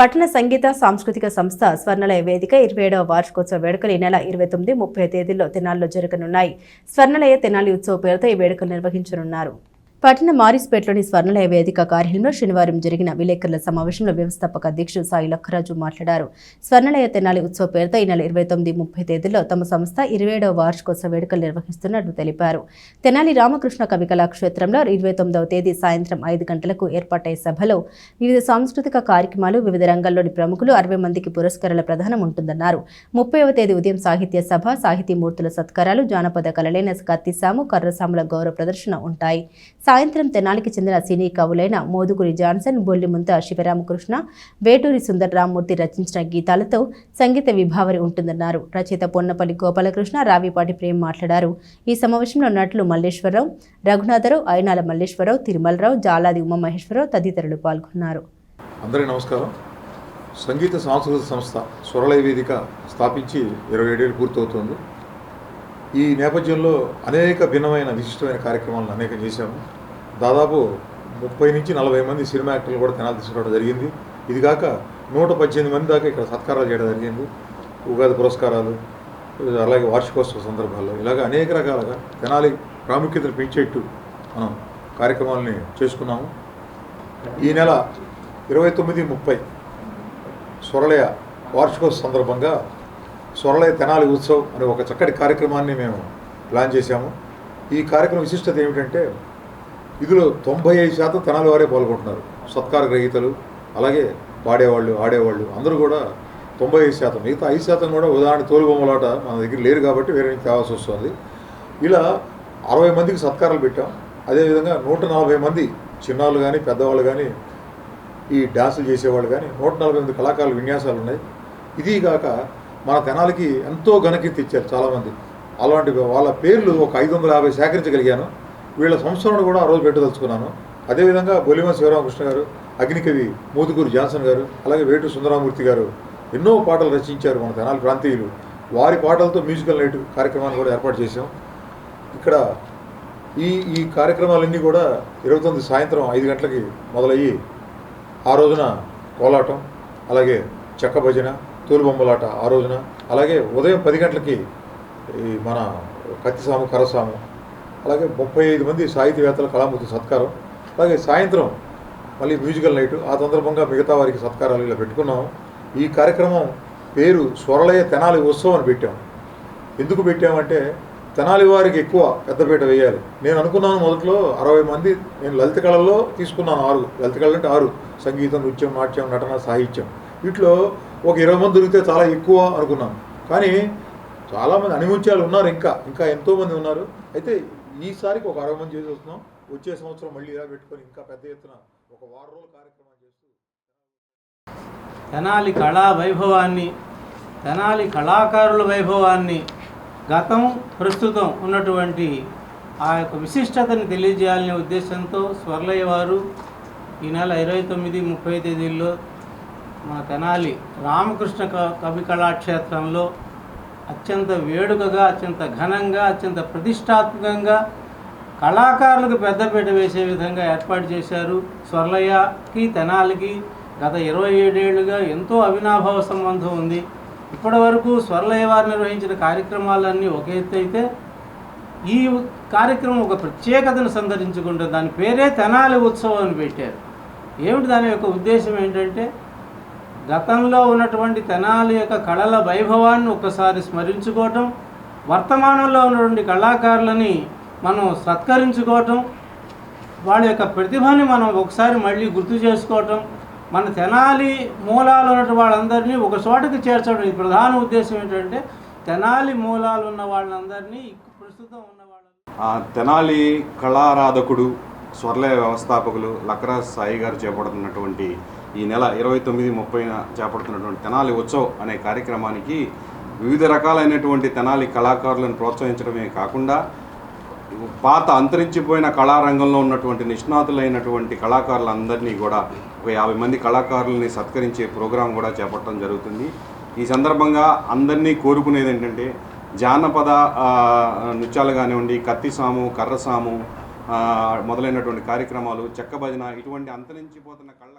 పట్టణ సంగీత సాంస్కృతిక సంస్థ స్వర్ణలయ వేదిక ఇరవై ఏడవ వార్షికోత్సవ వేడుకలు ఈ నెల ఇరవై తొమ్మిది ముప్పై తేదీల్లో తెనాలిలో జరగనున్నాయి. స్వర్ణలయ తెనాలి ఉత్సవ పేరుతో ఈ వేడుకలు నిర్వహించనున్నారు. పట్టణ మారిస్పేటలోని స్వర్ణలయ వేదిక కార్యాలయంలో శనివారం జరిగిన విలేకరుల సమావేశంలో వ్యవస్థాపక అధ్యక్షుడు సాయి లక్కరాజు మాట్లాడారు. స్వర్ణలయ తెనాలి ఉత్సవ పేరుతో ఈ నెల ఇరవై తొమ్మిది ముప్పై తేదీలో తమ సంస్థ ఇరవై ఏడవ వార్షికోత్సవ వేడుకలు నిర్వహిస్తున్నట్లు తెలిపారు. తెనాలి రామకృష్ణ కవి కళాక్షేత్రంలో ఇరవై తొమ్మిదవ తేదీ సాయంత్రం ఐదు గంటలకు ఏర్పాటయ్యే సభలో వివిధ సాంస్కృతిక కార్యక్రమాలు వివిధ రంగాల్లోని ప్రముఖులు అరవై మందికి పురస్కారాల ప్రధానం ఉంటుందన్నారు. ముప్పైవ తేదీ ఉదయం సాహిత్య సభ సాహితీ మూర్తుల సత్కారాలు జానపద కళలైన కత్తిసాము కర్రసాముల గౌరవ ప్రదర్శన ఉంటాయి. సాయంత్రం తెనాలికి చెందిన సినీ కవులైన మోదుగురి జాన్సన్ బొల్లిముంత శివరామకృష్ణ వేటూరి సుందర రామ్మూర్తి రచించిన గీతాలతో సంగీత విభావరి ఉంటుందన్నారు. రచయిత పొన్నపల్లి గోపాలకృష్ణ రావిపాటి ప్రేమ్ మాట్లాడారు. ఈ సమావేశంలో నటులు మల్లేశ్వరరావు రఘునాథరావు అయినాల మల్లేశ్వరరావు తిరుమలరావు జాలాది ఉమామహేశ్వరరావు తదితరులు పాల్గొన్నారు. అందరికీ నమస్కారం. సంగీత సాంస్కృతిక సంస్థ స్వరలయ వేదిక స్థాపించి ఇరవై ఏడేళ్ళు పూర్తవుతోంది. ఈ నేపథ్యంలో అనేక భిన్నమైన విశిష్టమైన కార్యక్రమాలను అనేక చేశాము. దాదాపు ముప్పై నుంచి నలభై మంది సినిమా యాక్టర్లు కూడా తెనాలి తీసుకురావడం జరిగింది. ఇది కాక నూట పద్దెనిమిది మంది దాకా ఇక్కడ సత్కారాలు చేయడం జరిగింది. ఉగాది పురస్కారాలు అలాగే వార్షికోత్సవ సందర్భాల్లో. ఇలాగ అనేక రకాలుగా తెనాలి ప్రాముఖ్యతను పెంచేట్టు మనం కార్యక్రమాలని చేసుకున్నాము. ఈ నెల ఇరవై తొమ్మిది ముప్పై స్వరలయ వార్షికోత్సవ సందర్భంగా స్వరలయ తెనాలి ఉత్సవ్ అనే ఒక చక్కటి కార్యక్రమాన్ని మేము ప్లాన్ చేశాము. ఈ కార్యక్రమం విశిష్టత ఏమిటంటే ఇందులో తొంభై ఐదు శాతం తెనాల వారే పాల్గొంటున్నారు. సత్కార గ్రహీతలు అలాగే పాడేవాళ్ళు ఆడేవాళ్ళు అందరూ కూడా తొంభై ఐదు శాతం. మిగతా ఐదు శాతం కూడా ఉదాహరణ తోలుబొమ్మలాట మన దగ్గర లేరు కాబట్టి వేరే నుంచి తేవాల్సి వస్తుంది. ఇలా అరవై మందికి సత్కారాలు పెట్టాం. అదేవిధంగా నూట నలభై మంది చిన్నాళ్ళు కానీ పెద్దవాళ్ళు కానీ ఈ డాన్సులు చేసేవాళ్ళు కానీ నూట నలభై మంది కళాకారులు విన్యాసాలు ఉన్నాయి. ఇది కాక మన తెనాలకి ఎంతో ఘనకీర్తి ఇచ్చారు చాలామంది. అలాంటి వాళ్ళ పేర్లు ఒక ఐదు వందల యాభై సేకరించగలిగాను. వీళ్ళ సంస్థలను కూడా ఆ రోజు పెట్టదలుచుకున్నాను. అదేవిధంగా బొలిమ శివరామకృష్ణ గారు అగ్నికవి మోదుకూరు జాన్సన్ గారు అలాగే వేటు సుందరామూర్తి గారు ఎన్నో పాటలు రచించారు మన తెనాలి ప్రాంతీయులు. వారి పాటలతో మ్యూజికల్ నైట్ కార్యక్రమాన్ని కూడా ఏర్పాటు చేశాం. ఇక్కడ ఈ ఈ కార్యక్రమాలన్నీ కూడా ఇరవై తొమ్మిది సాయంత్రం ఐదు గంటలకి మొదలయ్యి ఆ రోజున కోలాటం అలాగే చెక్క భజన తోలుబొమ్మలాట ఆ రోజున అలాగే ఉదయం పది గంటలకి ఈ మన కత్తిసాము కరసాము అలాగే ముప్పై ఐదు మంది సాహితీవేత్తల కళామూర్తి సత్కారం అలాగే సాయంత్రం మళ్ళీ మ్యూజికల్ నైట్ ఆ సందర్భంగా మిగతా వారికి సత్కారాలు ఇలా పెట్టుకున్నాం ఈ కార్యక్రమం పేరు స్వరలయ తెనాలి ఉత్సవం అని పెట్టాం ఎందుకు పెట్టామంటే తెనాలి వారికి ఎక్కువ పెద్దపీట వేయాలి. నేను అనుకున్నాను మొదట్లో అరవై మంది నేను లలిత కళల్లో తీసుకున్నాను ఆరు. లలిత కళలు అంటే ఆరు. సంగీతం నృత్యం నాట్యం నటన సాహిత్యం. వీటిలో ఒక ఇరవై మంది దొరికితే చాలా ఎక్కువ అనుకున్నాను. కానీ చాలామంది అనిముత్యాలు ఉన్నారు ఇంకా. ఇంకా ఎంతోమంది ఉన్నారు. అయితే ఈసారికి ఒక అరవై మంది చేసి వస్తున్నాం. వచ్చే సంవత్సరం మళ్ళీ ఇలా పెట్టుకొని ఇంకా పెద్ద ఎత్తున ఒక వారం రోజుల కార్యక్రమం చేస్తూ తెనాలి కళా వైభవాన్ని తెనాలి కళాకారుల వైభవాన్ని గతం ప్రస్తుతం ఉన్నటువంటి ఆ యొక్క విశిష్టతని తెలియజేయాలనే ఉద్దేశంతో స్వర్లయ్య వారు ఈ నెల ఇరవై తొమ్మిది ముప్పై తేదీల్లో మన తెనాలి రామకృష్ణ క- కవి కళాక్షేత్రంలో అత్యంత వేడుకగా అత్యంత ఘనంగా అత్యంత ప్రతిష్టాత్మకంగా కళాకారులకు పెద్దపీట వేసే విధంగా ఏర్పాటు చేశారు. స్వర్లయ్యకి తెనాలికి గత ఇరవై ఏడేళ్ళుగా ఎంతో అవినాభావ సంబంధం ఉంది. ఇప్పటి వరకు స్వర్లయ్య వారు నిర్వహించిన కార్యక్రమాలన్నీ ఒక ఎత్తు అయితే ఈ కార్యక్రమం ఒక ప్రత్యేకతను సందర్శించుకుంటే దాని పేరే తెనాలి ఉత్సవం అని పెట్టారు. ఏమిటి దాని యొక్క ఉద్దేశం ఏంటంటే గతంలో ఉన్నటువంటి తెనాలి యొక్క కళల వైభవాన్ని ఒక్కసారి స్మరించుకోవటం వర్తమానంలో ఉన్నటువంటి కళాకారులని మనం సత్కరించుకోవటం వాళ్ళ యొక్క ప్రతిభని మనం ఒకసారి మళ్ళీ గుర్తు చేసుకోవటం మన తెనాలి మూలాలు ఉన్నటువంటి వాళ్ళందరినీ ఒక చోటకి చేర్చడం ఈ ప్రధాన ఉద్దేశం ఏంటంటే తెనాలి మూలాలు ఉన్న వాళ్ళందరినీ ప్రస్తుతం ఉన్న వాళ్ళు తెనాలి కళారాధకుడు స్వర్లయ వ్యవస్థాపకులు లక్రాజ్ సాయి గారు చేపడుతున్నటువంటి ఈ నెల ఇరవై తొమ్మిది ముప్పైన చేపడుతున్నటువంటి తెనాలి ఉత్సవ్ అనే కార్యక్రమానికి వివిధ రకాలైనటువంటి తెనాలి కళాకారులను ప్రోత్సహించడమే కాకుండా పాత అంతరించిపోయిన కళారంగంలో ఉన్నటువంటి నిష్ణాతులైనటువంటి కళాకారులందరినీ కూడా ఒక యాభై మంది కళాకారులని సత్కరించే ప్రోగ్రాం కూడా చేపట్టడం జరుగుతుంది. ఈ సందర్భంగా అందరినీ కోరుకునేది ఏంటంటే జానపద నృత్యాలు కానివ్వండి కత్తిసాము కర్రసాము మొదలైనటువంటి కార్యక్రమాలు చెక్క భజన ఇటువంటి అంతరించిపోతున్న కళ్ళ